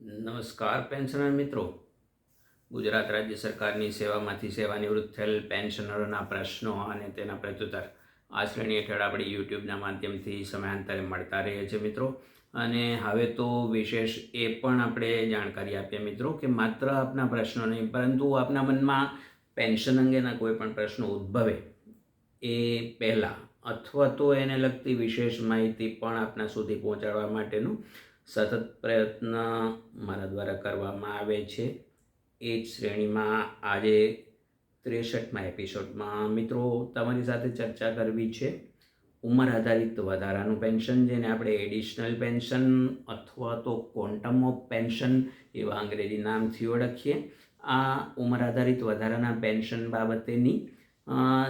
નમસ્કાર, પેન્શનર મિત્રો. ગુજરાત રાજ્ય સરકારની સેવામાંથી સેવાનિવૃત્ત થયેલ પેન્શનરોના પ્રશ્નો અને તેના પ્રત્યુત્તર આ શ્રેણી હેઠળ આપણે યુટ્યુબના માધ્યમથી સમયાંતરે મળતા રહીએ છીએ મિત્રો. અને હવે તો વિશેષ એ પણ આપણે જાણકારી આપીએ મિત્રો કે માત્ર આપના પ્રશ્નો નહીં, પરંતુ આપના મનમાં પેન્શન અંગેના કોઈ પણ પ્રશ્નો ઉદ્ભવે એ પહેલાં અથવા તો એને લગતી વિશેષ માહિતી પણ આપના સુધી પહોંચાડવા માટેનું સતત પ્રયત્ન મારા દ્વારા કરવામાં આવે છે. એ જ શ્રેણીમાં આજે ત્રેસઠમાં એપિસોડમાં મિત્રો તમારી સાથે ચર્ચા કરવી છે. ઉંમર આધારિત વધારાનું પેન્શન, જેને આપણે એડિશનલ પેન્શન અથવા તો ક્વોન્ટમ ઓફ પેન્શન એવા અંગ્રેજી નામથી ઓળખીએ. આ ઉંમર આધારિત વધારાના પેન્શન બાબતેની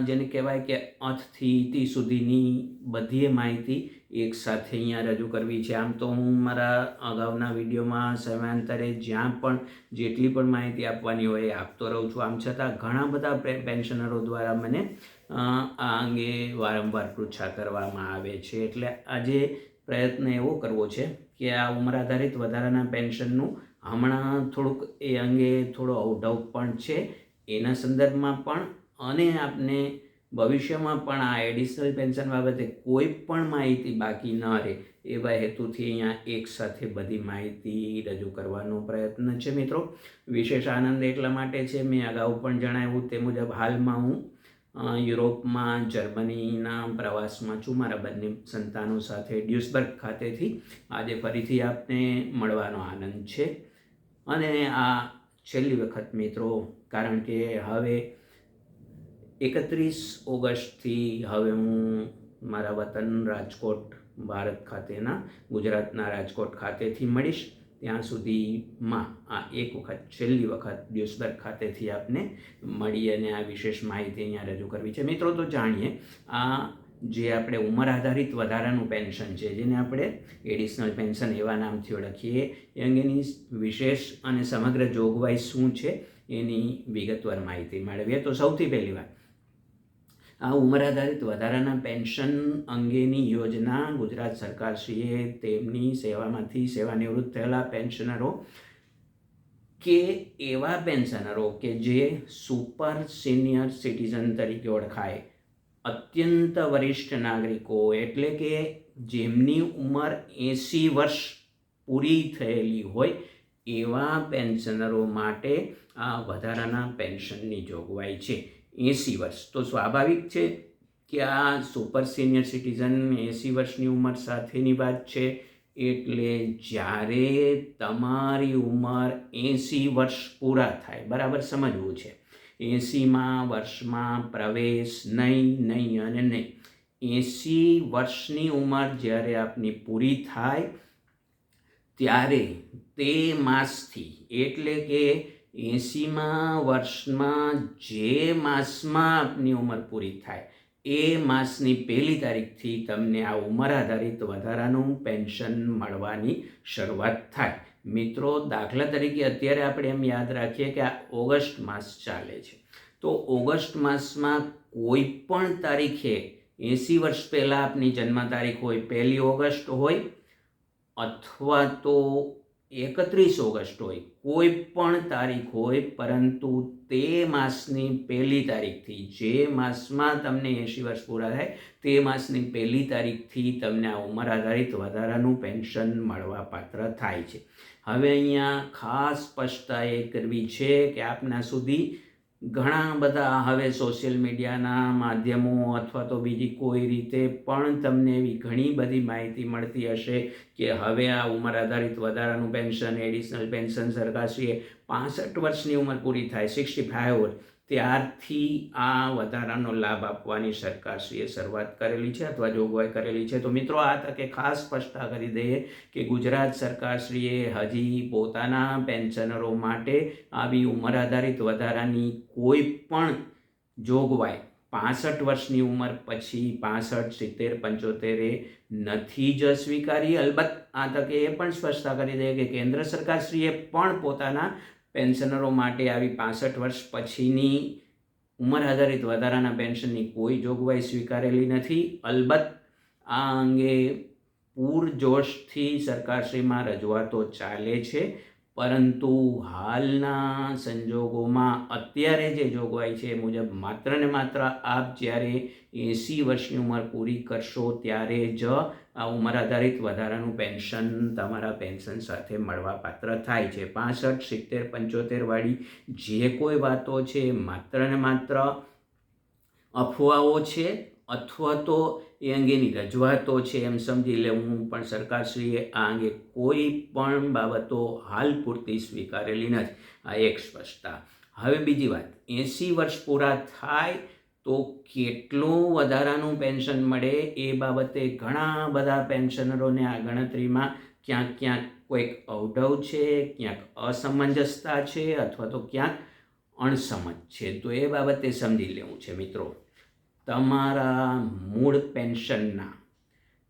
જેને કહેવાય કે અથથી ઇતિ સુધીની બધી માહિતી એક સાથે અહીંયા રજૂ કરવી છે. આમ તો હું મારા અગાઉના વિડીયોમાં સમયાંતરે જ્યાં પણ જેટલી પણ માહિતી આપવાની હોય એ આપતો રહું છું. આમ છતાં ઘણા બધા પેન્શનરો દ્વારા મને આ અંગે વારંવાર પૃચ્છા કરવામાં આવે છે. એટલે આજે પ્રયત્ન એવો કરવો છે કે આ ઉંમર આધારિત વધારાના પેન્શનનું હમણાં થોડુંક એ અંગે થોડો અવઢવ પણ છે. એના સંદર્ભમાં પણ અને આપને ભવિષ્યમાં પણ આ એડિશનલ પેન્શન બાબતે કોઈ પણ માહિતી બાકી ન રહે એવા હેતુથી અહીંયા એક સાથે બધી માહિતી રજૂ કરવાનો પ્રયત્ન છે મિત્રો. વિશેષ આનંદ એટલા માટે છે, મેં અગાઉ પણ જણાવ્યું તે મુજબ હાલમાં હું યુરોપમાં, જર્મનીના પ્રવાસમાં છું. મારા બંને સંતાનો સાથે ડ્યુસબર્ગ ખાતેથી આજે ફરીથી આપને મળવાનો આનંદ છે. અને આ છેલ્લી વખત મિત્રો, કારણ કે હવે એકત્રીસ ઓગસ્ટથી હવે હું મારા વતન રાજકોટ, ભારત ખાતેના, ગુજરાતના રાજકોટ ખાતેથી મળીશ. ત્યાં સુધીમાં આ એક વખત, છેલ્લી વખત ડ્યુસબર્ગ ખાતેથી આપને મળી અને આ વિશેષ માહિતી અહીંયા રજૂ કરવી છે. મિત્રો, તો જાણીએ, આ જે આપણે ઉંમર આધારિત વધારાનું પેન્શન છે, જેને આપણે એડિશનલ પેન્શન એવા નામથી ઓળખીએ, એ અંગેની વિશેષ અને સમગ્ર જોગવાઈ શું છે, એની વિગતવાર માહિતી મેળવીએ. તો સૌથી પહેલી વાત આ ઉંમર આધારિત વધારાના પેન્શન અંગેની યોજના ગુજરાત સરકારશ્રીએ તેમની સેવામાંથી સેવાનિવૃત્ત થયેલા પેન્શનરો કે એવા પેન્શનરો કે જે સુપર સિનિયર સિટીઝન તરીકે ઓળખાય, અત્યંત વરિષ્ઠ નાગરિકો એટલે કે જેમની ઉંમર એંસી વર્ષ પૂરી થયેલી હોય એવા પેન્શનરો માટે આ વધારાના પેન્શનની જોગવાઈ છે. એંસી વર્ષ. તો સ્વાભાવિક છે કે આ સુપર સિનિયર સિટીઝન એંસી વર્ષની ઉંમર સાથેની વાત છે, એટલે જ્યારે તમારી ઉંમર એંસી વર્ષ પૂરા થાય, બરાબર સમજવું છે. એંસીમાં વર્ષમાં પ્રવેશ નહીં નહીં અને નહીં. એંસી વર્ષની ઉંમર જ્યારે આપની પૂરી થાય, ત્યારે તે માસથી, એટલે કે એંસીમાં વર્ષમાં જે માસમાં આપની ઉંમર પૂરી થાય, એ માસની પહેલી તારીખથી તમને આ ઉંમર આધારિત વધારાનું પેન્શન મળવાની શરૂઆત થાય. મિત્રો, દાખલા તરીકે અત્યારે આપણે એમ યાદ રાખીએ કે આ ઓગસ્ટ માસ ચાલે છે. તો ઓગસ્ટ માસમાં કોઈ પણ તારીખે એંસી વર્ષ પહેલાં આપની જન્મ તારીખ હોય, પહેલી ઓગસ્ટ હોય, અથવા તો એકત્રીસ ઓગસ્ટ હોય, કોઈ પણ તારીખ હોય, પરંતુ તે માસની પહેલી તારીખથી, જે માસમાં તમને એંશી વર્ષ પૂરા થાય, તે માસની પહેલી તારીખથી તમને આ ઉંમર આધારિત વધારાનું પેન્શન મળવા પાત્ર થાય છે. હવે અહીંયા ખાસ સ્પષ્ટતા એ કરવી છે કે આપના સુધી ઘણા બધા હવે સોશિયલ મીડિયાના માધ્યમો અથવા તો બીજી કોઈ રીતે પણ તમને એવી ઘણી બધી માહિતી મળતી હશે કે હવે આ ઉંમર આધારિત વધારાનું પેન્શન એડિશનલ પેન્શન સરકારશ્રીએ પાસઠ વર્ષની ઉંમર પૂરી થાય સિક્સટી ફાઇવ ત્યારથી આ વધારાનો લાભ આપવાની સરકારશ્રીએ શરૂઆત કરેલી છે અથવા જોગવાઈ કરેલી છે. તો મિત્રો, આ તકે ખાસ સ્પષ્ટતા કરી દઈએ કે ગુજરાત સરકારશ્રીએ હજી પોતાના પેન્શનરો માટે આવી ઉંમર આધારિત વધારાની કોઈ પણ જોગવાઈ પાસઠ વર્ષની ઉંમર પછી પાસઠ, સિત્તેર, પંચોતેરે નથી જ સ્વીકારી. અલબત્ત આ તકે એ પણ સ્પષ્ટતા કરી દે કે કેન્દ્ર સરકારશ્રીએ પણ પોતાના પેન્શનરો માટે આવી પાસઠ વર્ષ પછીની ઉંમર આધારિત વધારાના પેન્શનની કોઈ જોગવાઈ સ્વીકારેલી નથી. અલબત્ત, આ અંગે પૂરજોશથી સરકારશ્રીમાં રજૂઆતો ચાલે છે. પરંતુ હાલના સંજોગોમાં અત્યારે જે જોગવાઈ છે મુજબ માત્ર ને માત્ર આપ જ્યારે એંસી વર્ષની ઉંમર પૂરી કરશો ત્યારે જ આ ઉંમર આધારિત વધારાનું પેન્શન તમારા પેન્શન સાથે મળવાપાત્ર થાય છે. પાસઠ, સિત્તેર પંચોતેરવાળી જે કોઈ વાતો છે, માત્ર ને માત્ર અફવાઓ છે અથવા તો એ અંગેની રજૂઆતો છે એમ સમજી લેવું પણ સરકારશ્રીએ આ અંગે કોઈ પણ બાબતો હાલ પૂરતી સ્વીકારેલી નથી. આ એક સ્પષ્ટતા. હવે બીજી વાત. એંસી વર્ષ પૂરા થાય તો કેટલું વધારાનું પેન્શન મળે? એ બાબતે ઘણા બધા પેન્શનરોને આ ગણતરીમાં ક્યાંક ક્યાંક કોઈક અવઢવ છે, ક્યાંક અસમંજસતા છે અથવા તો ક્યાંક અણસમજ છે. તો એ બાબતે સમજી લેવું છે મિત્રો. તમારા મૂળ પેન્શનના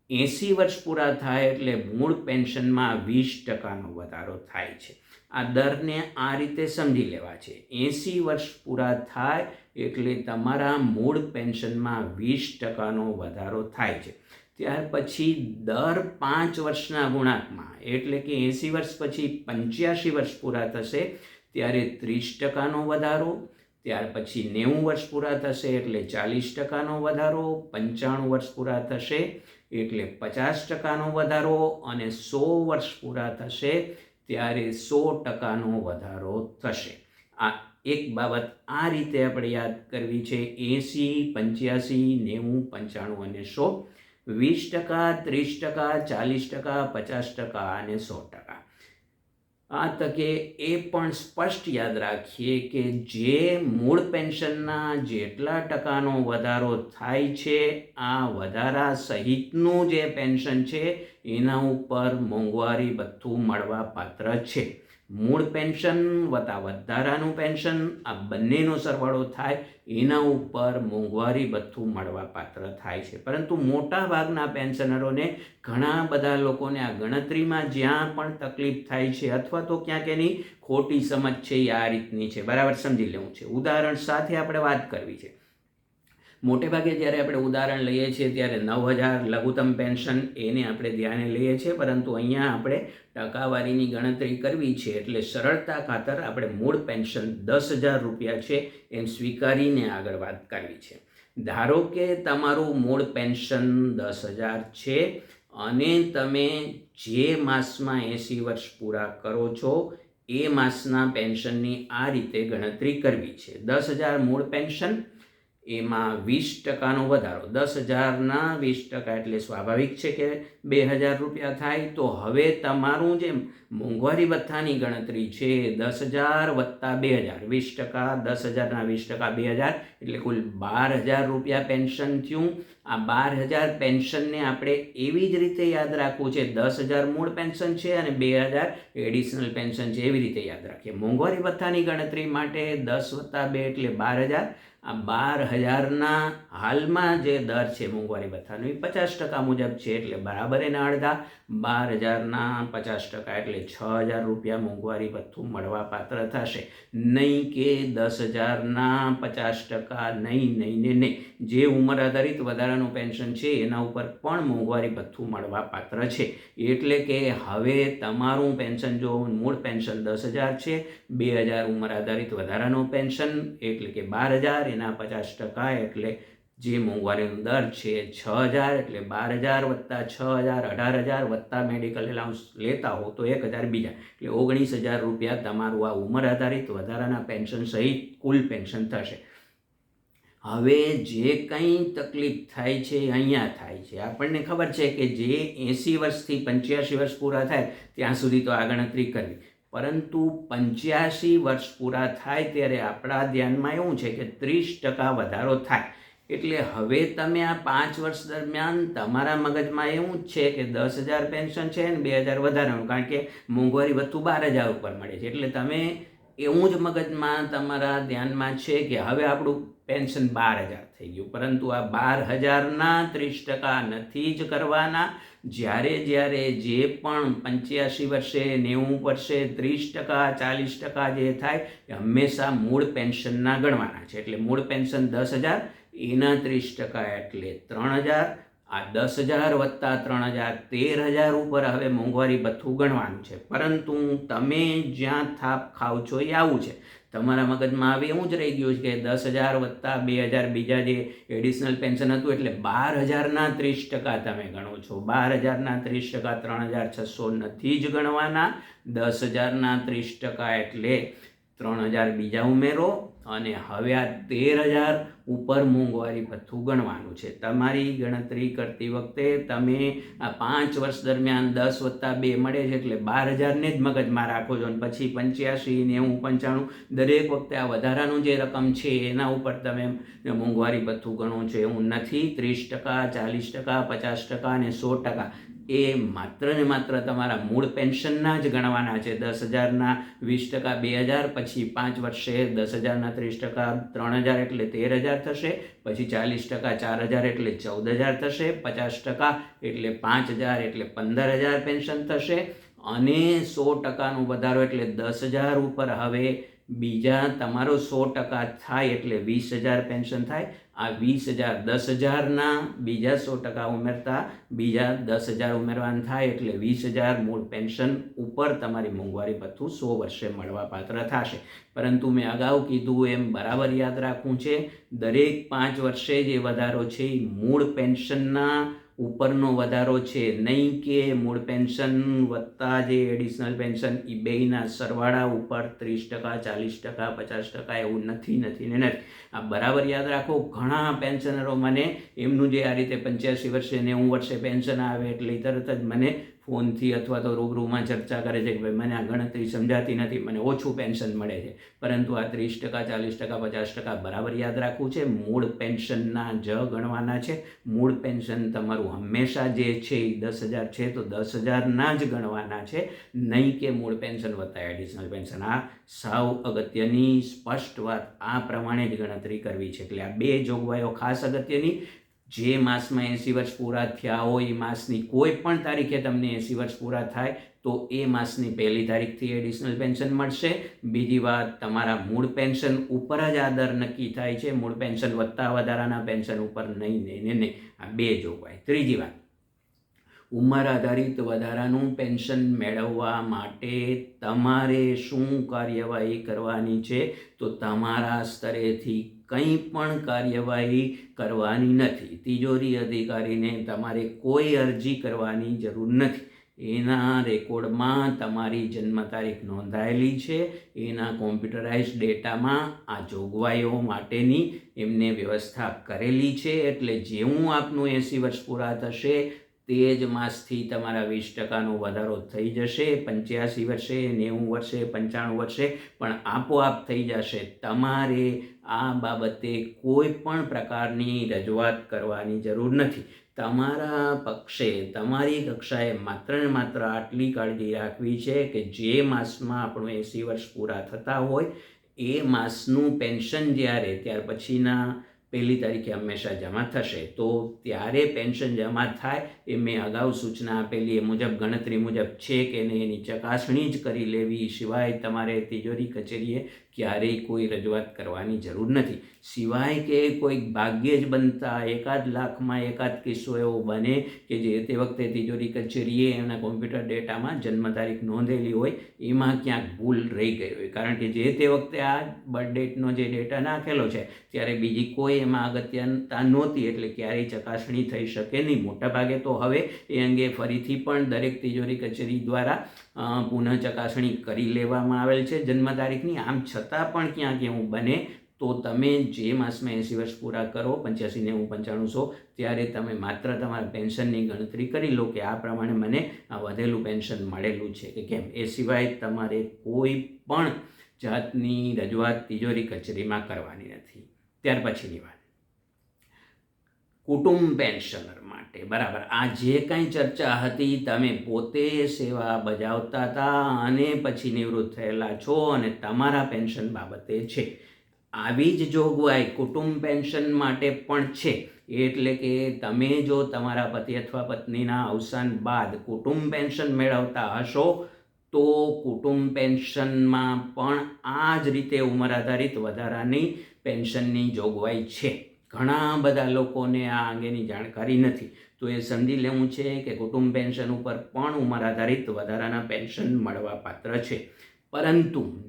એંસી વર્ષ પૂરા થાય એટલે મૂળ પેન્શનમાં વીસ ટકાનો વધારો થાય છે. આ દરને આ રીતે સમજી લેવા છે. એંસી વર્ષ પૂરા થાય એટલે તમારા મૂળ પેન્શનમાં વીસ ટકાનો વધારો થાય છે. ત્યાર પછી દર પાંચ વર્ષના ગુણાંકમાં એટલે કે એંસી વર્ષ પછી પંચ્યાસી વર્ષ પૂરા થશે, ત્યારે ત્રીસ ટકાનો વધારો ત્યાર પછી નેવું વર્ષ પૂરા થશે એટલે ચાલીસ ટકાનો વધારો, પંચાણું વર્ષ પૂરા થશે એટલે પચાસ ટકાનો વધારો અને સો વર્ષ પૂરા થશે ત્યારે સો ટકાનો વધારો થશે. આ એક બાબત આ રીતે આપણે યાદ કરવી છે. એંસી, પંચ્યાસી, નેવું, પંચાણું અને સો. વીસ ટકા, ત્રીસ ટકા, ચાલીસ ટકા, પચાસ ટકા અને સો ટકા. આ તકે એ પણ સ્પષ્ટ યાદ રાખીએ કે જે મૂળ પેન્શનના જેટલા ટકાનો વધારો થાય છે, આ વધારા સહિતનું જે પેન્શન છે, એના ઉપર મોંઘવારી ભથ્થું મળવા પાત્ર છે. મૂળ પેન્શન વત્તા વધારાનું પેન્શન, આ બંનેનો સરવાળો થાય, એના ઉપર મોંઘવારી ભથ્થું મળવા પાત્ર થાય છે. પરંતુ મોટા ભાગના પેન્શનરોને ઘણા બધા લોકોને આ ગણતરીમાં જ્યાં પણ તકલીફ થાય છે અથવા તો ક્યાંક એની ખોટી સમજ છે એ આ રીતની છે. બરાબર, સમજી લેવું છે. ઉદાહરણ સાથે આપણે વાત કરવી છે. મોટે ભાગે જ્યારે આપણે ઉદાહરણ લઈએ છીએ ત્યારે નવ હજાર લઘુત્તમ પેન્શન એને આપણે ધ્યાને લઈએ છીએ, પરંતુ અહીંયા આપણે ટકાવારીની ગણતરી કરવી છે. એટલે સરળતા ખાતર આપણે મૂળ પેન્શન દસ હજાર રૂપિયા છે એમ સ્વીકારીને આગળ વાત કરવી છે. ધારો કે તમારું મૂળ પેન્શન દસ હજાર છે અને તમે જે માસમાં એંસી વર્ષ પૂરા કરો છો, એ માસના પેન્શનની આ રીતે ગણતરી કરવી છે. દસ હજાર મૂળ પેન્શન એમાં વીસ ટકાનો વધારો. દસ હજારના વીસ ટકા એટલે સ્વાભાવિક છે કે બે હજાર રૂપિયા થાય તો હવે તમારું જે મોંઘવારી ભથ્થાની ગણતરી છે દસ હજાર વત્તા બે હજાર. વીસ ટકા, દસ હજારના વીસ ટકા, બે હજાર એટલે કુલ બાર હજાર રૂપિયા પેન્શન થયું. આ બાર હજાર પેન્શનને આપણે એવી જ રીતે યાદ રાખવું છે. દસ હજાર મૂળ પેન્શન છે અને બે હજાર એડિશનલ પેન્શન છે. એવી રીતે યાદ રાખીએ. મોંઘવારી ભથ્થાની ગણતરી માટે દસ વત્તા બે એટલે બાર હજાર. આ બાર હજારના હાલમાં જે દર છે મોંઘવારી ભથ્થાનો એ પચાસ ટકા મુજબ છે, એટલે બરાબર એના અડધા. બાર હજારના પચાસ ટકા એટલે છ હજાર રૂપિયા મોંઘવારી ભથ્થું મળવા પાત્ર થશે. નહીં કે દસ હજારના પચાસ ટકા, નહીં નહીં ને નહીં. જે ઉંમર આધારિત વધારાનું પેન્શન છે, એના ઉપર પણ મોંઘવારી ભથ્થું મળવા પાત્ર છે. એટલે કે હવે તમારું પેન્શન જો મૂળ પેન્શન દસ હજાર છે, બે હજાર ઉંમર આધારિત વધારાનું પેન્શન, એટલે કે બાર હજાર એના પચાસ ટકા એટલે જે મોંઘવારીનો દર છે છ હજાર એટલે બાર હજાર વત્તા છ હજાર, અઢાર હજાર વત્તા મેડિકલ એલાઉન્સ લેતા હો તો એક હજાર બીજા. એટલે ઓગણીસ હજાર રૂપિયા તમારું આ ઉંમર આધારિત વધારાના પેન્શન સહિત કુલ પેન્શન થશે. હવે જે કંઈ તકલીફ થાય છે અહીંયા થાય છે. આપણને ખબર છે કે જે એંસી વર્ષથી પંચ્યાસી વર્ષ પૂરા થાય ત્યાં સુધી તો આ ગણતરી કરવી. પરંતુ પંચ્યાસી વર્ષ પૂરા થાય ત્યારે આપણા ધ્યાનમાં એવું છે કે ત્રીસ ટકા વધારો થાય. એટલે હવે તમે આ પાંચ વર્ષ દરમિયાન તમારા મગજમાં એવું જ છે કે દસ હજાર પેન્શન છે ને બે હજાર વધારાનું, કારણ કે મોંઘવારી વધતું બાર હજાર ઉપર મળે છે. એટલે તમે એવું જ મગજમાં તમારા ધ્યાનમાં છે કે હવે આપણું પેન્શન બાર હજાર થઈ ગયું. પરંતુ આ બાર હજારના ત્રીસ ટકા નથી જ કરવાના. જ્યારે જ્યારે જે પણ પંચ્યાસી વર્ષે, નેવું વર્ષે, ત્રીસ ટકા, ચાલીસ ટકા જે થાય, એ હંમેશા મૂળ પેન્શનના ગણવાના છે. એટલે મૂળ પેન્શન દસ હજાર, એના ત્રીસ ટકા એટલે ત્રણ હજાર. આ દસ હજાર વત્તા ત્રણ હજાર તેર હજાર ઉપર હવે મોંઘવારી ભથ્થું ગણવાનું છે. પરંતુ તમે જ્યાં થાપ ખાવ છો એ આવું છે. તમારા મગજમાં આવી એવું જ રહી ગયું છે કે દસ હજાર વત્તા બે હજાર બીજા જે એડિશનલ પેન્શન હતું, એટલે બાર હજારના ત્રીસ ટકા તમે ગણો છો. બાર હજારના ત્રીસ ટકા ત્રણ હજાર છસો નથી જ ગણવાના. દસ હજારના ત્રીસ ટકા એટલે ત્રણ હજાર બીજા ઉમેરો અને હવે આ તેર હજાર ઉપર મોંઘવારી ભથ્થું ગણવાનું છે. તમારી ગણતરી કરતી વખતે તમે આ પાંચ વર્ષ દરમિયાન દસ વત્તા બે મળે છે એટલે બાર હજારને જ મગજમાં રાખો છો અને પછી પંચ્યાસી, નેવું, પંચાણું દરેક વખતે આ વધારાનું જે રકમ છે એના ઉપર તમે મોંઘવારી ભથ્થું ગણો છો. એવું નથી. ત્રીસ ટકા, ચાલીસ ટકા, પચાસ ટકા અને સો ટકા. એ માત્ર ને માત્ર તમારા મૂળ પેન્શનના જ ગણવાના છે. દસ હજારના વીસ ટકા, બે હજાર, પછી પાંચ વર્ષે દસ હજારના ત્રીસ ટકા, ત્રણ હજાર એટલે તેર હજાર થશે, પછી ચાલીસ ટકા, ચાર હજાર એટલે ચૌદ હજાર થશે, પચાસ ટકા એટલે પાંચ હજાર એટલે પંદર હજાર પેન્શન થશે. અને સો ટકાનો વધારો એટલે દસ હજાર ઉપર. હવે બીજા તમારો સો ટકા થાય એટલે વીસ હજાર પેન્શન થાય. આ વીસ હજાર, દસ હજારના બીજા સો ટકા ઉમેરતા, બીજા દસ હજાર ઉમેરવાના થાય એટલે વીસ હજાર મૂળ પેન્શન ઉપર તમારી મોંઘવારી ભથ્થું સો વર્ષે મળવા પાત્ર થશે. પરંતુ મેં અગાઉ કીધું એમ બરાબર યાદ રાખવું છે, દરેક પાંચ વર્ષે જે વધારો છે એ મૂળ પેન્શનના ઉપરનો વધારો છે. નહીં કે મૂળ પેન્શન વત્તા જે એડિશનલ પેન્શન એ બેયના સરવાળા ઉપર ત્રીસ ટકા, ચાલીસ ટકા, પચાસ ટકા એવું નથી નથી ને નથી. આ બરાબર યાદ રાખો, ઘણા પેન્શનરો મને એમનું જે આ રીતે પંચ્યાસી વર્ષે નેવું વર્ષે પેન્શન આવે એટલે તરત જ મને ફોનથી અથવા તો રૂબરૂમાં ચર્ચા કરે છે કે ભાઈ મને આ ગણતરી સમજાતી નથી, મને ઓછું પેન્શન મળે છે. પરંતુ આ ત્રીસ ટકા, ચાલીસ ટકા, પચાસ ટકા બરાબર યાદ રાખવું છે. મૂળ પેન્શનના જ ગણવાના છે. મૂળ પેન્શન તમારું હંમેશા જે છે એ દસ હજાર છે, તો દસ હજારના જ ગણવાના છે. નહીં કે મૂળ પેન્શન વત્તા એડિશનલ પેન્શન. આ સાવ અગત્યની સ્પષ્ટ વાત આ પ્રમાણે જ ગણતરી કરવી છે. એટલે આ બે જોગવાઈઓ ખાસ અગત્યની. જે માસમાં એંસી વર્ષ પૂરા થયા હોય, એ માસની કોઈ પણ તારીખે તમને એંસી વર્ષ પૂરા થાય, તો એ માસની પહેલી તારીખથી એડિશનલ પેન્શન મળશે. બીજી વાત, તમારા મૂળ પેન્શન ઉપર જ આ દર નક્કી થાય છે. મૂળ પેન્શન વધતા વધારાના પેન્શન ઉપર નહીં નહીં નહીં આ બે જોગવાઈ. ત્રીજી વાત, ઉંમર આધારિત વધારાનું પેન્શન મેળવવા માટે તમારે શું કાર્યવાહી કરવાની છે? તો તમારા સ્તરેથી કંઈ પણ કાર્યવાહી કરવાની નથી. તિજોરી અધિકારીને તમારે કોઈ અરજી કરવાની જરૂર નથી. એના રેકોર્ડમાં તમારી જન્મ તારીખ નોંધાયેલી છે. એના કોમ્પ્યુટરાઇઝ ડેટામાં આ જોગવાઈઓ માટેની એમને વ્યવસ્થા કરેલી છે. એટલે જેવું આપનું એંસી વર્ષ પૂરા થશે તે જ માસથી તમારા વીસ ટકાનો વધારો થઈ જશે, પંચ્યાસી વર્ષે, નેવું વર્ષે, પંચાણું વર્ષે, પણ આપોઆપ થઈ જશે. તમારે આ બાબતે કોઈ પણ પ્રકારની રજૂઆત કરવાની જરૂર નથી. તમારા પક્ષે, તમારી કક્ષાએ માત્ર ને માત્ર આટલી કાળજી રાખવી છે કે જે માસમાં આપણું એંસી વર્ષ પૂરા થતા હોય, એ માસનું પેન્શન જ્યારે, ત્યાર પછીના પહેલી તારીખે હંમેશા જમા થશે. તો ત્યારે પેન્શન જમા થાય એ મેં અગાઉ સૂચના આપેલી, એ મુજબ ગણતરી મુજબ છે કે નહીં એની ચકાસણી જ કરી લેવી. સિવાય તમારે તિજોરી કચેરીએ ક્યારેય કોઈ રજૂઆત કરવાની જરૂર નથી. સિવાય કે કોઈ ભાગ્યે જ બનતા એકાદ લાખમાં એકાદ કિસ્સો એવો બને કે જે તે વખતે તિજોરી કચેરીએ એના કોમ્પ્યુટર ડેટામાં જન્મ તારીખ નોંધેલી હોય, એમાં ક્યાંક ભૂલ રહી ગઈ હોય. કારણ કે જે તે વખતે આ બર્થ ડેટનો જે ડેટા નાખેલો છે, ત્યારે બીજી કોઈ એમાં અગત્યતા નહોતી, એટલે ક્યારેય ચકાસણી થઈ શકે નહીં. મોટાભાગે તો હવે એ અંગે ફરીથી પણ દરેક તિજોરી કચેરી દ્વારા પુનઃ ચકાસણી કરી લેવામાં આવેલ છે જન્મ તારીખની આમ છતાં પણ ક્યાંક એવું બને તો તમે જે માસમાં એંસી વર્ષ પૂરા કરો, પંચ્યાસી, નેવું, પંચાણું સો, ત્યારે તમે માત્ર તમારા પેન્શનની ગણતરી કરી લો કે આ પ્રમાણે મને આ વધેલું પેન્શન મળેલું છે કે કેમ. એ સિવાય તમારે કોઈ પણ જાતની રજૂઆત તિજોરી કચેરીમાં કરવાની નથી. ત્યાર પછીની વાત. કુટુંબ પેન્શનર માટે. બરાબર. આ જે કાંઈ ચર્ચા હતી, તમે પોતે સેવા બજાવતા હતા અને પછી નિવૃત્ત થયેલા છો અને તમારા પેન્શન બાબતે છે. આવી જ જોગવાઈ કુટુંબ પેન્શન માટે પણ છે. એટલે કે તમે જો તમારા પતિ અથવા પત્નીના અવસાન બાદ કુટુંબ પેન્શન મેળવતા હશો, તો કુટુંબ પેન્શનમાં પણ આ જ રીતે ઉંમર આધારિત વધારાની પેન્શનની જોગવાઈ છે. ઘણા બધા લોકોને આ અંગેની જાણકારી નથી. તો એ સમજી લેવું છે કે કુટુંબ પેન્શન ઉપર પણ ઉંમર આધારિત વધારાના પેન્શન મળવા પાત્ર છે. પરંતુ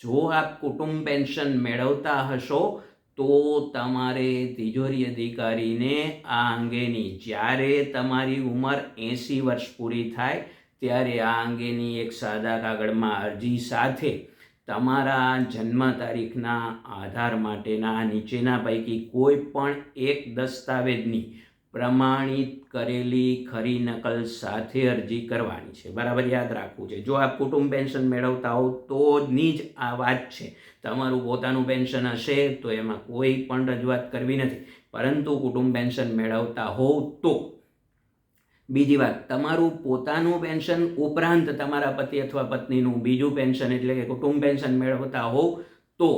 જો આપ કુટુંબ પેન્શન મેળવતા હશો, તો તમારે તિજોરી અધિકારીને આ અંગેની, જ્યારે તમારી ઉંમર એંસી વર્ષ પૂરી થાય, ત્યારે આ અંગેની એક સાદા કાગળમાં અરજી સાથે તમારા જન્મ તારીખના આધાર માટેના નીચેના પૈકી કોઈ પણ એક દસ્તાવેજની પ્રમાણિત કરેલી ખરી નકલ સાથે અરજી કરવાની છે. બરાબર યાદ રાખવું છે. જો આપ કુટુંબ પેન્શન મેળવતા હો તો જ આ વાત છે. તમારું પોતાનું પેન્શન હશે તો એમાં કોઈ પણ રજૂઆત કરવી નથી. પરંતુ કુટુંબ પેન્શન મેળવતા હોવ તો બીજી વાત, તમારું પોતાનું પેન્શન ઉપરાંત તમારા પતિ અથવા પત્નીનું બીજું પેન્શન એટલે કે કુટુંબ પેન્શન મેળવતા હોવ તો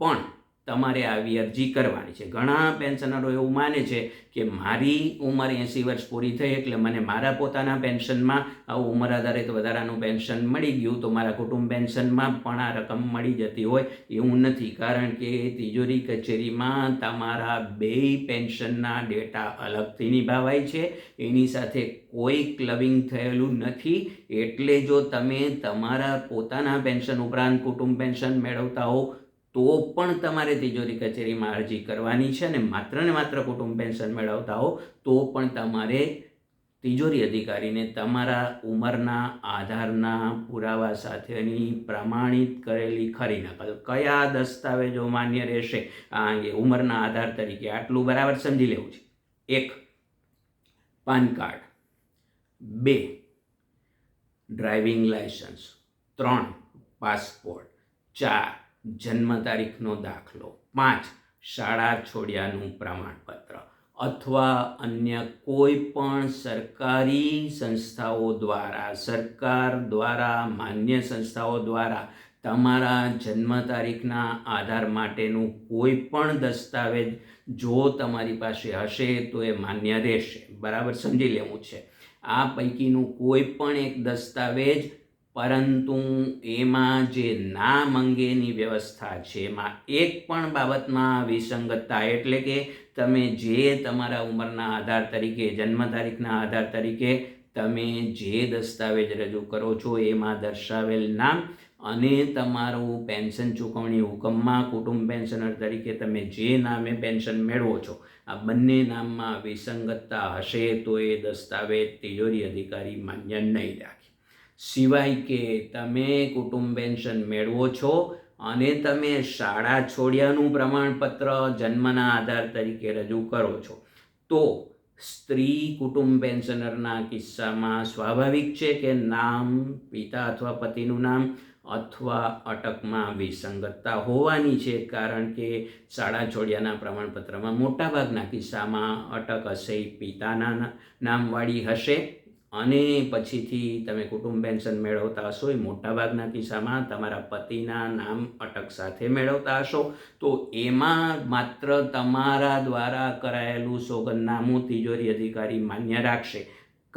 પણ તમારે આવી અરજી કરવાની છે. ઘણા પેન્શનરો એવું માને છે કે મારી ઉંમર એંસી વર્ષ પૂરી થઈ એટલે મને મારા પોતાના પેન્શનમાં આવું ઉંમર આધારિત વધારાનું પેન્શન મળી ગયું તો મારા કુટુંબ પેન્શનમાં પણ આ રકમ મળી જતી હોય એવું નથી. કારણ કે તિજોરી કચેરીમાં તમારા બે પેન્શનના ડેટા અલગથી નિભાવાય છે. એની સાથે કોઈ ક્લબિંગ થયેલું નથી. એટલે જો તમે તમારા પોતાના પેન્શન ઉપરાંત કુટુંબ પેન્શન મેળવતા હો તો પણ તમારે તિજોરી કચેરીમાં અરજી કરવાની છે અને માત્ર ને માત્ર કુટુંબ પેન્શન મેળવતા હો, તો પણ તમારે તિજોરી અધિકારીને તમારા ઉંમરના, આધારના પુરાવા સાથેની પ્રમાણિત કરેલી ખરી નકલ કયા દસ્તાવેજો માન્ય રહેશે? આ અંગે ઉંમરના આધાર તરીકે આટલું બરાબર સમજી લેવું છે. એક, પાન કાર્ડ. બે, ડ્રાઇવિંગ લાયસન્સ ત્રણ, પાસપોર્ટ. ચાર જન્મ તારીખનો દાખલો. પાંચ, શાળા છોડ્યાનું પ્રમાણપત્ર. અથવા અન્ય કોઈ પણ સરકારી સંસ્થાઓ દ્વારા, સરકાર દ્વારા, માન્ય સંસ્થાઓ દ્વારા તમારા જન્મ તારીખના આધાર માટેનું કોઈ પણ દસ્તાવેજ જો તમારી પાસે હશે તો એ માન્ય રહેશે. બરાબર? સમજી લેવું છે. આ પૈકીનું કોઈ પણ એક દસ્તાવેજ પરંતુ એમાં જે નામ અંગેની વ્યવસ્થા છે, એમાં એક પણ બાબતમાં વિસંગતતા એટલે કે તમે જે તમારા ઉંમરના આધાર તરીકે, જન્મ તારીખના આધાર તરીકે તમે જે દસ્તાવેજ રજૂ કરો છો, એમાં દર્શાવેલ નામ અને તમારું પેન્શન ચૂકવણી હુકમમાં કુટુંબ પેન્શનર તરીકે તમે જે નામે પેન્શન મેળવો છો, આ બંને નામમાં વિસંગતતા હશે તો એ દસ્તાવેજ તિજોરી અધિકારી માન્ય નહીં રાખે. સિવાય કે તમે કુટુંબ પેન્શન મેળવો છો અને તમે શાળા છોડ્યાનું પ્રમાણપત્ર જન્મના આધાર તરીકે રજૂ કરો છો. તો સ્ત્રી કુટુંબ પેન્શનરના કિસ્સામાં સ્વાભાવિક છે કે નામ, પિતા અથવા પતિનું નામ અથવા અટકમાં વિસંગતતા હોવાની છે કારણ કે શાળા છોડ્યાના પ્રમાણપત્રમાં મોટાભાગના કિસ્સામાં અટક હશે, પિતાના નામવાળી હશે. અને પછીથી તમે કુટુંબ પેન્શન મેળવતા હશો, એ મોટાભાગના કિસ્સામાં તમારા પતિના નામ અટક સાથે મેળવતા હશો. તો એમાં માત્ર તમારા દ્વારા કરાયેલું સોગંદનામું તિજોરી અધિકારી માન્ય રાખશે.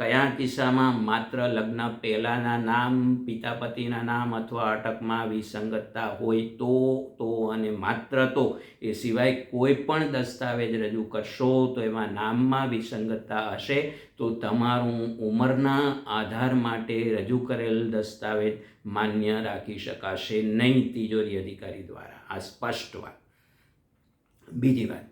કયા કિસ્સામાં માત્ર લગ્ન પહેલાંના નામ પિતા પતિના નામ અથવા અટકમાં વિસંગતતા હોય તો તો અને માત્ર તો એ સિવાય કોઈ પણ દસ્તાવેજ રજૂ કરશો તો એમાં નામમાં વિસંગતતા હશે, તો તમારું ઉંમરના આધાર માટે રજૂ કરેલ દસ્તાવેજ માન્ય રાખી શકાશે નહીં, તિજોરી અધિકારી દ્વારા. આ સ્પષ્ટ વાત. બીજી વાત.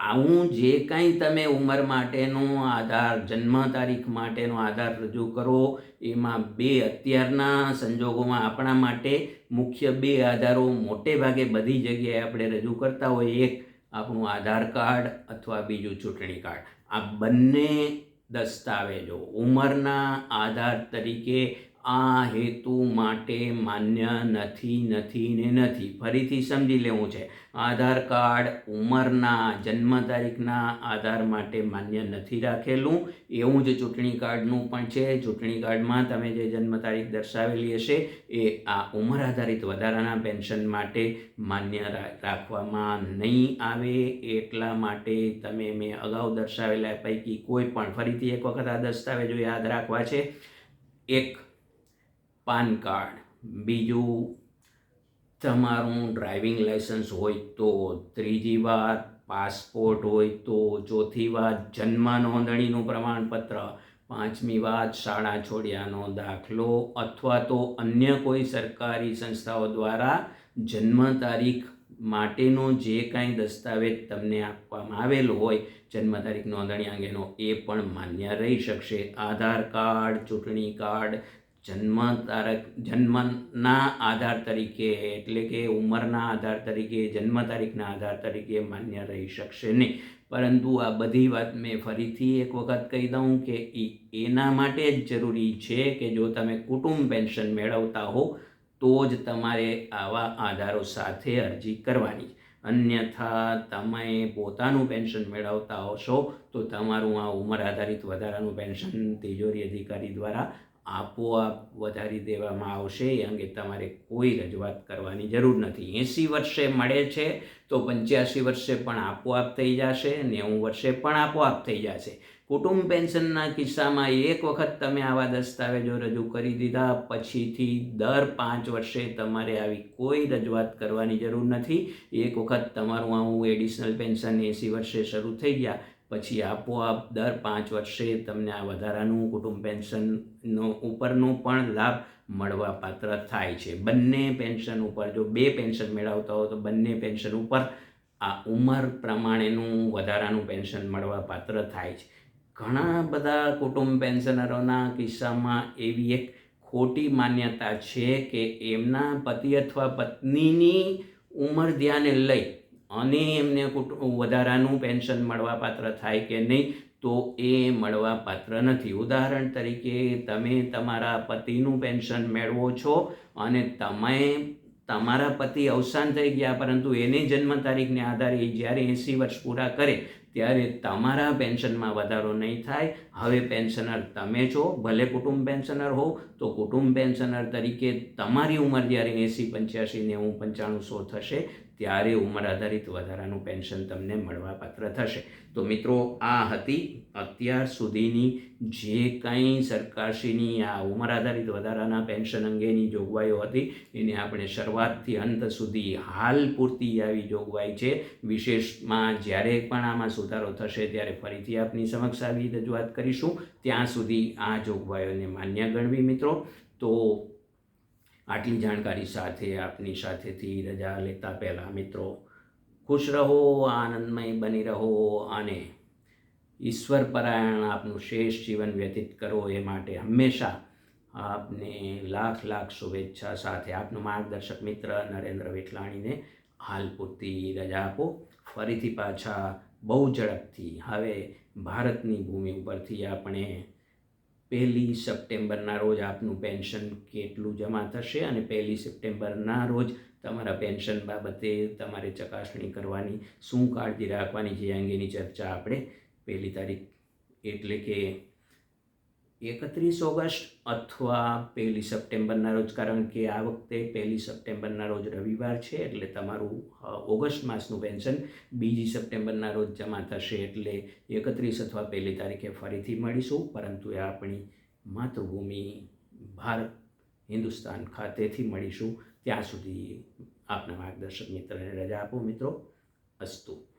આવું જે કાંઈ તમે ઉંમર માટેનો આધાર, જન્મ તારીખ માટેનો આધાર રજૂ કરો, એમાં બે અત્યારના સંજોગોમાં આપણા માટે મુખ્ય બે આધારો મોટે ભાગે બધી જગ્યાએ આપણે રજૂ કરતા હોઈએ એક આપણું આધાર કાર્ડ અથવા બીજું ચૂંટણી કાર્ડ. આ બંને દસ્તાવેજો ઉંમરના આધાર તરીકે આ હેતુ માટે માન્ય નથી નથી ને નથી. ફરીથી સમજી લેવું છે. આધાર કાર્ડ ઉંમરના, જન્મ તારીખના આધાર માટે માન્ય નથી રાખેલું. એવું જ ચૂંટણી કાર્ડનું પણ છે. ચૂંટણી કાર્ડમાં તમે જે જન્મ તારીખ દર્શાવેલી હશે, એ આ ઉંમર આધારિત વધારાના પેન્શન માટે માન્ય રાખવામાં નહીં આવે. એટલા માટે તમે મેં અગાઉ દર્શાવેલા પૈકી કોઈ પણ, ફરીથી એક વખત આ દસ્તાવેજો યાદ રાખવા છે. એક પાન કાર્ડ. બીજું, તમારું ડ્રાઇવિંગ લાઇસન્સ હોય તો ત્રીજી વાત પાસપોર્ટ હોય તો ચોથી વાત જન્મ નોંધણીનું પ્રમાણપત્ર, પાંચમી વાત શાળા છોડ્યાનો દાખલો અથવા તો અન્ય કોઈ સરકારી સંસ્થાઓ દ્વારા જન્મ તારીખ માટેનો જે કાંઈ દસ્તાવેજ તમને આપવામાં આવેલો હોય, જન્મ તારીખ નોંધણી અંગેનો એ પણ માન્ય રહી શકશે. આધાર કાર્ડ, ચૂંટણી કાર્ડ જન્મ તારીખ જન્મના આધાર તરીકે એટલે કે ઉંમરના આધાર તરીકે જન્મ તારીખના આધાર તરીકે માન્ય રહી શકશે નહીં. પરંતુ આ બધી વાત મેં ફરીથી એક વખત કહી દઉં કે એ એના માટે જ જરૂરી છે કે જો તમે કુટુંબ પેન્શન મેળવતા હો, તો જ તમારે આવા આધારો સાથે અરજી કરવાની. અન્યથા તમે પોતાનું પેન્શન મેળવતા હશો, તો તમારું આ ઉંમર આધારિત વધારાનું પેન્શન તિજોરી અધિકારી દ્વારા આપોઆપ વધારી દેવામાં આવશે, એ અંગે તમારે કોઈ રજૂઆત કરવાની જરૂર નથી. એંસી વર્ષે મળે છે તો પંચ્યાસી વર્ષે પણ આપોઆપ થઈ જશે, નેવું વર્ષે પણ આપોઆપ થઈ જશે. કુટુંબ પેન્શનના કિસ્સામાં એક વખત તમે આવા દસ્તાવેજો રજૂ કરી દીધા, પછીથી દર પાંચ વર્ષે તમારે આવી કોઈ રજૂઆત કરવાની જરૂર નથી. એક વખત તમારું આવું એડિશનલ પેન્શન એંસી વર્ષે શરૂ થઈ ગયા પછી આપોઆપ દર પાંચ વર્ષે તમને આ વધારાનું કુટુંબ પેન્શનનો ઉપરનો પણ લાભ મળવા પાત્ર થાય છે. બંને પેન્શન ઉપર જો બે પેન્શન મેળવતા હો તો બંને પેન્શન ઉપર આ ઉંમર પ્રમાણેનું વધારાનું પેન્શન મળવા પાત્ર થાય છે. ઘણા બધા કુટુંબ પેન્શનરોના કિસ્સામાં એવી એક ખોટી માન્યતા છે કે એમના પતિ અથવા પત્નીની ઉંમર ધ્યાને લઈ અને એમને વધારાનું પેન્શન મળવા પાત્ર થાય કે નહીં, તો એ મળવા પાત્ર નથી. ઉદાહરણ તરીકે, તમે તમારા પતિનું પેન્શન મેળવો છો અને તમે તમારા પતિ અવસાન થઈ ગયા, પરંતુ એની જન્મ તારીખને આધારે જ્યારે એંસી વર્ષ પૂરા કરે, ત્યારે તમારા પેન્શનમાં વધારો નહીં થાય. હવે પેન્શનર તમે છો, ભલે કુટુંબ પેન્શનર હો તો કુટુંબ પેન્શનર તરીકે તમારી ઉંમર જ્યારે એંસી, પંચ્યાસી નેવું પંચાણું સો થશે ત્યારે ઉંમર આધારિત વધારાનું પેન્શન તમને મળવાપાત્ર થશે. તો મિત્રો, આ હતી અત્યાર સુધીની જે કંઈ સરકારશ્રીની આ ઉંમર આધારિત વધારાના પેન્શન અંગેની જોગવાઈઓ હતી, એને આપણે શરૂઆતથી અંત સુધી હાલ પૂરતી આવી જોગવાઈ છે. વિશેષમાં જ્યારે પણ આમાં સુધારો થશે, ત્યારે ફરીથી આપની સમક્ષ આવી રજૂઆત કરીશું. ત્યાં સુધી આ જોગવાઈઓને માન્ય ગણવી મિત્રો. તો આટલી જાણકારી સાથે, આપની સાથેથી રજા લેતા પહેલાં મિત્રો, ખુશ રહો, આનંદમય બની રહો અને ઈશ્વર પરાયણ આપનું શેષ જીવન વ્યતીત કરો. એ માટે હંમેશા આપને લાખ લાખ શુભેચ્છા સાથે. આપનો માર્ગદર્શક મિત્ર નરેન્દ્ર વિઠલાણીને હાલ પૂરતી રજા આપો. ફરીથી પાછા બહુ ઝડપથી. હવે ભારતની ભૂમિ ઉપરથી આપણે પહેલી સપ્ટેમ્બરના રોજ આપનું પેન્શન કેટલું જમા થશે અને પહેલી સપ્ટેમ્બરના રોજ તમારા પેન્શન બાબતે તમારે ચકાસણી કરવાની, શું કાળજી રાખવાની છે અંગેની ચર્ચા આપણે પહેલી તારીખ એટલે કે એકત્રીસ ઓગસ્ટ અથવા પહેલી સપ્ટેમ્બરના રોજ, કારણ કે આ વખતે પહેલી સપ્ટેમ્બરના રોજ રવિવાર છે, એટલે તમારું ઓગસ્ટ માસનું પેન્શન બીજી સપ્ટેમ્બરના રોજ જમા થશે, એટલે એકત્રીસ અથવા પહેલી તારીખે ફરીથી મળીશું. પરંતુ એ આપણી માતૃભૂમિ ભારત હિન્દુસ્તાન ખાતેથી મળીશું. ત્યાં સુધી આપના માર્ગદર્શક મિત્રને રજા આપો. મિત્રો, અસ્તુ.